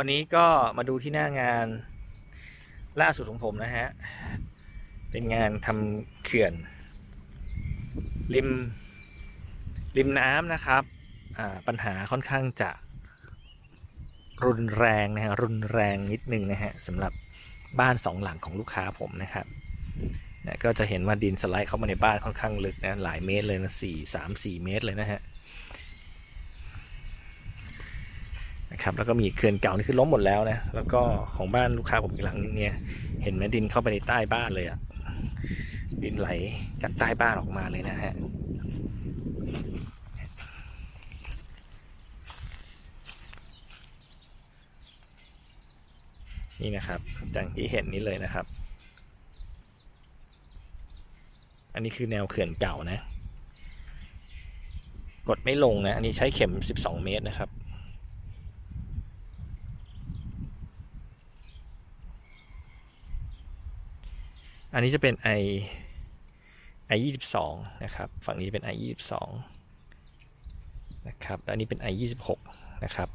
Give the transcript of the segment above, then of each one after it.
วันนี้ก็มาดูที่หน้างานล่าสุดของผมนะฮะ เป็นงานทำเขื่อน ริม ริมน้ำนะครับอ่าปัญหาค่อนข้างจะ รุนแรงนะฮะ รุนแรงนิดนึงนะฮะสำหรับบ้านสองหลังของลูกค้าผมนะครับนะก็จะเห็นว่าดินสไลด์เข้ามาในบ้านค่อนข้างลึกนะหลายเมตรเลยนะสี่สามสี่เมตรเลยนะฮะ นะครับแล้วก็มีเขื่อนเก่านี่คือล้มหมดแล้วนะแล้วก็ของบ้านลูกค้าผมอีกหลังนึงเนี่ย เห็นไหมดินเข้าไปในใต้บ้านเลยอะดินไหลจากใต้บ้านออกมาเลยนะฮะนี่นะครับอย่างที่เห็นนี้เลยนะครับ อันนี้คือแนวเขื่อนเก่านะ กดไม่ลงนะ อันนี้ใช้เข็ม 12 เมตรนะครับ อันนี้จะเป็น i i ยี่สิบสองนะครับ ฝั่งนี้เป็น i ยี่สิบสองนะครับแล้วอันนี้เป็น i ยี่สิบหกนะครับ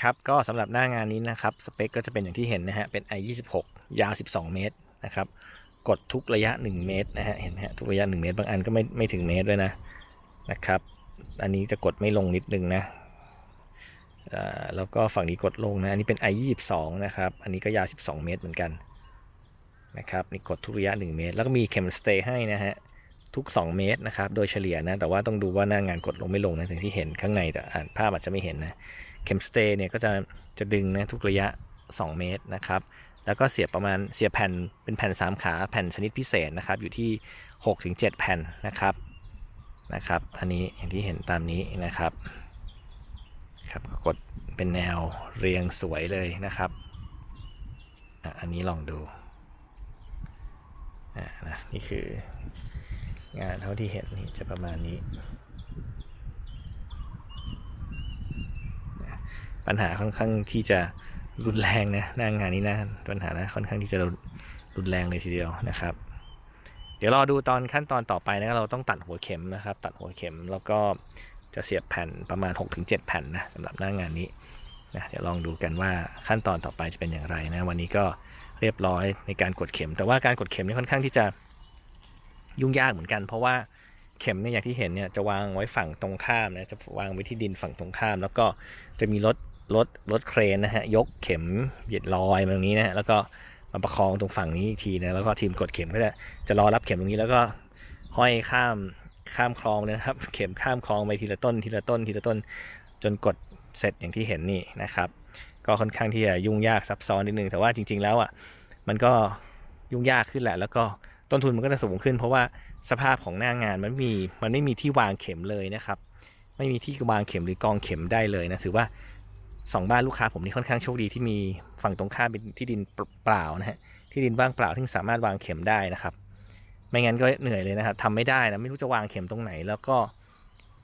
ครับ ก็สำหรับหน้างานนี้นะครับ สเปคก็จะเป็นอย่างที่เห็นนะฮะ เป็น i ยี่สิบหกยาวสิบสองเมตรนะครับ กดทุกระยะหนึ่งเมตรนะฮะ เห็นไหมฮะ ทุกระยะหนึ่งเมตร บางอันก็ไม่ไม่ถึงเมตรด้วยนะ นะครับ อันนี้จะกดไม่ลงนิดนึงนะ แล้วก็ฝั่งนี้กดลงนะ อันนี้เป็น i 2 2 นะครับ อันนี้ก็ยาว 12 เมตรเหมือนกันนะครับนี่กดทุกระยะ 1 เมตร แล้วก็มีเข็มสเตย์ให้นะฮะ ทุก 2 เมตรนะครับ โดยเฉลี่ยนะ แต่ว่าต้องดูว่าหน้างานกดลงไม่ลงนะถึงที่เห็นข้างในแต่อ่านภาพอาจจะไม่เห็นนะ เข็มสเตย์เนี่ยก็จะจะดึงนะทุกระยะ 2 เมตรนะครับ แล้วก็เสียบประมาณเสียบแผ่นเป็นแผ่น 3 ขาแผ่นชนิดพิเศษนะครับ อยู่ที่ 6-7 แผ่นนะครับนะครับ อันนี้อย่างที่เห็นตามนี้นะครับ ครับกดเป็นแนวเรียงสวยเลยนะครับ อันนี้ลองดูอะนะนี่คืองานเท่าที่เห็นนี่จะประมาณนี้ ปัญหาค่อนข้างที่จะรุนแรงนะหน้างานนี้นะปัญหานะค่อนข้างที่จะรุนแรงเลยทีเดียวนะครับ เดี๋ยวรอดูตอนขั้นตอนต่อไปนะเราต้องตัดหัวเข็มนะครับ ตัดหัวเข็มแล้วก็ จะเสียบแผ่นประมาณ 6-7 แผ่นนะสำหรับหน้างานนี้นะเดี๋ยวลองดูกันว่าขั้นตอนต่อไปจะเป็นอย่างไรนะวันนี้ก็เรียบร้อยในการกดเข็ม แต่ว่าการกดเข็มนี่ค่อนข้างที่จะยุ่งยากเหมือนกัน เพราะว่าเข็มเนี่ยอย่างที่เห็นเนี่ยจะวางไว้ฝั่งตรงข้ามนะจะวางไว้ที่ดินฝั่งตรงข้าม แล้วก็จะมีรถรถรถเครนนะฮะยกเข็มเหยียดลอยมาตรงนี้นะฮะแล้วก็มาประคองตรงฝั่งนี้อีกทีนะแล้วก็ทีมกดเข็มก็จะจะรอรับเข็มตรงนี้แล้วก็ห้อยข้าม ข้ามคลองเลยนะครับ เข็มข้ามคลองไปทีละต้นทีละต้นทีละต้น จนกดเสร็จอย่างที่เห็นนี่นะครับ ก็ค่อนข้างที่จะยุ่งยากซับซ้อนนิดนึงแต่ว่าจริง ๆ แล้วอะมันก็ยุ่งยากขึ้นแหละ แล้วก็ต้นทุนมันก็จะสูงขึ้น เพราะว่าสภาพของหน้างานมันม่มีมันไม่มีที่วางเข็มเลยนะครับ ไม่มีที่วางเข็มหรือกองเข็มได้เลยนะถือว่าสองบ้านลูกค้าผมนี่ค่อนข้างโชคดีที่มีฝั่งตรงข้ามเป็นที่ดินเปล่านะฮะที่ดินว่างเปล่าที่สามารถวางเข็มได้นะครับ ไม่งั้นก็เหนื่อยเลยนะครับทำไม่ได้นะไม่รู้จะวางเข็มตรงไหน แล้วก็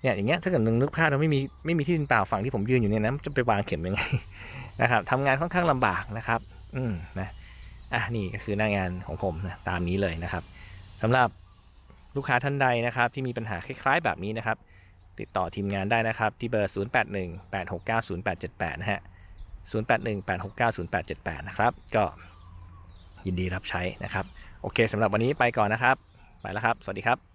เนี่ยอย่างเงี้ยถ้าเกิดนึกภาพเราไม่มีไม่มีที่ดินเปล่าฝั่งที่ผมยืนอยู่เนี่ยนะจะไปวางเข็มยังไงนะครับทำงานค่อนข้างลำบากนะครับ อืมนะอะนี่ก็คือหน้างานของผมนะตามนี้เลยนะครับสำหรับลูกค้าท่านใดนะครับ ที่มีปัญหาคล้ายๆแบบนี้นะครับ ติดต่อทีมงานได้นะครับ ที่เบอร์ 0818690878 นะฮะ 0818690878 นะครับ ก็ ยินดีรับใช้นะครับ โอเคสำหรับวันนี้ไปก่อนนะครับ ไปแล้วครับ สวัสดีครับ